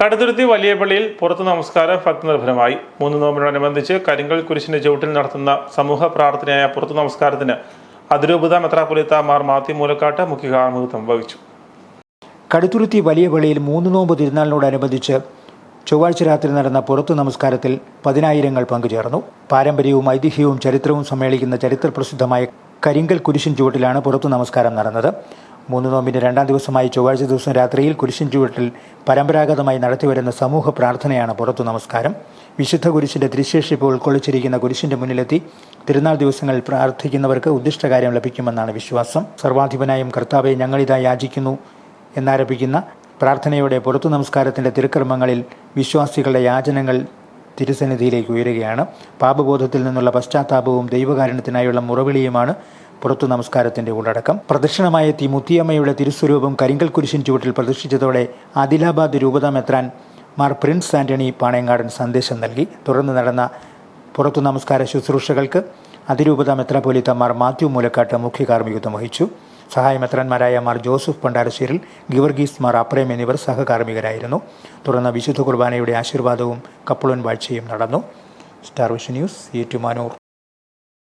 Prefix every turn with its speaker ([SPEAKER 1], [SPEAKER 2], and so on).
[SPEAKER 1] കടുതുരുത്തി വലിയ പള്ളിയിൽ പുറത്തു നമസ്കാരം ഭക്തനിർഭരമായി മൂന്ന് നോമ്പിനോടനുബന്ധിച്ച് കരിങ്കൽ കുരിശിന്റെ ചുവട്ടിൽ നടത്തുന്ന സമൂഹ പ്രാർത്ഥനയായ പുറത്തു നമസ്കാരത്തിന് അതിരൂപത മെത്രാപൊലിത്ത മാർ മാത്യു മൂലക്കാട്ട് മുഖ്യ കാർമ്മികത്വം വഹിച്ചു.
[SPEAKER 2] കടുത്തുരുത്തി വലിയ പള്ളിയിൽ മൂന്ന് നോമ്പ് തിരുനാളിനോടനുബന്ധിച്ച് ചൊവ്വാഴ്ച രാത്രി നടന്ന പുറത്തു നമസ്കാരത്തിൽ പതിനായിരങ്ങൾ പങ്കുചേർന്നു. പാരമ്പര്യവും ഐതിഹ്യവും ചരിത്രവും സമ്മേളിക്കുന്ന ചരിത്രപ്രസിദ്ധമായ കരിങ്കൽ കുരിശിൻ ചുവട്ടിലാണ് പുറത്തു നമസ്കാരം നടന്നത്. മൂന്ന് നോമ്പിന്റെ രണ്ടാം ദിവസമായി ചൊവ്വാഴ്ച ദിവസം രാത്രിയിൽ കുരിശിൻ ചുവട്ടിൽ പരമ്പരാഗതമായി നടത്തിവരുന്ന സമൂഹ പ്രാർത്ഥനയാണ് പുറത്തു നമസ്കാരം. വിശുദ്ധ കുരിശിന്റെ ദൃശ്യശിപ്പ് ഉൾക്കൊള്ളിച്ചിരിക്കുന്ന കുരിശിന്റെ മുന്നിലെത്തി. തിരുനാൾ ദിവസങ്ങളിൽ പ്രാർത്ഥിക്കുന്നവർക്ക് ഉദ്ദിഷ്ടകാര്യം ലഭിക്കുമെന്നാണ് വിശ്വാസം. സർവാധിപനായും കർത്താവെ ഞങ്ങളിതാ യാചിക്കുന്നു എന്നാരംഭിക്കുന്ന പ്രാർത്ഥനയോടെ പുറത്തു നമസ്കാരത്തിന്റെ തിരുക്കർമ്മങ്ങളിൽ വിശ്വാസികളുടെ യാചനകൾ തിരുസന്നിധിയിലേക്ക് ഉയരുകയാണ്. പാപബോധത്തിൽ നിന്നുള്ള പശ്ചാത്താപവും ദൈവകാരണത്തിനായുള്ള മുറവിളിയുമാണ് പുറത്തു നമസ്കാരത്തിന്റെ ഉള്ളടക്കം. പ്രദക്ഷിണമായ തിമുത്തിയമ്മയുടെ തിരുസ്വരൂപം കരിങ്കൽ കുരിശിൻ ചുവട്ടിൽ പ്രദർശിച്ചതോടെ ആദിലാബാദ് രൂപത മെത്രാൻ മാർ പ്രിൻസ് ആന്റണി പാണയങ്കാടൻ സന്ദേശം നൽകി. തുടർന്ന് നടന്ന പുറത്തു നമസ്കാര ശുശ്രൂഷകൾക്ക് അതിരൂപത മെത്രാപൊലിത്ത മാർ മാത്യു മൂലക്കാട്ട് മുഖ്യ കാർമ്മികത്വം വഹിച്ചു. സഹായ മെത്രാന്മാരായ മാർ ജോസഫ് പണ്ടാരശ്ശേരിൽ ഗിവർഗീസ് മാർ അപ്രേം എന്നിവർ സഹകാർമ്മികരായിരുന്നു. തുടർന്ന് വിശുദ്ധ കുർബാനയുടെ ആശീർവാദവും കപ്പളൻ വാഴ്ചയും നടന്നു. Star vision news Ettumanoor.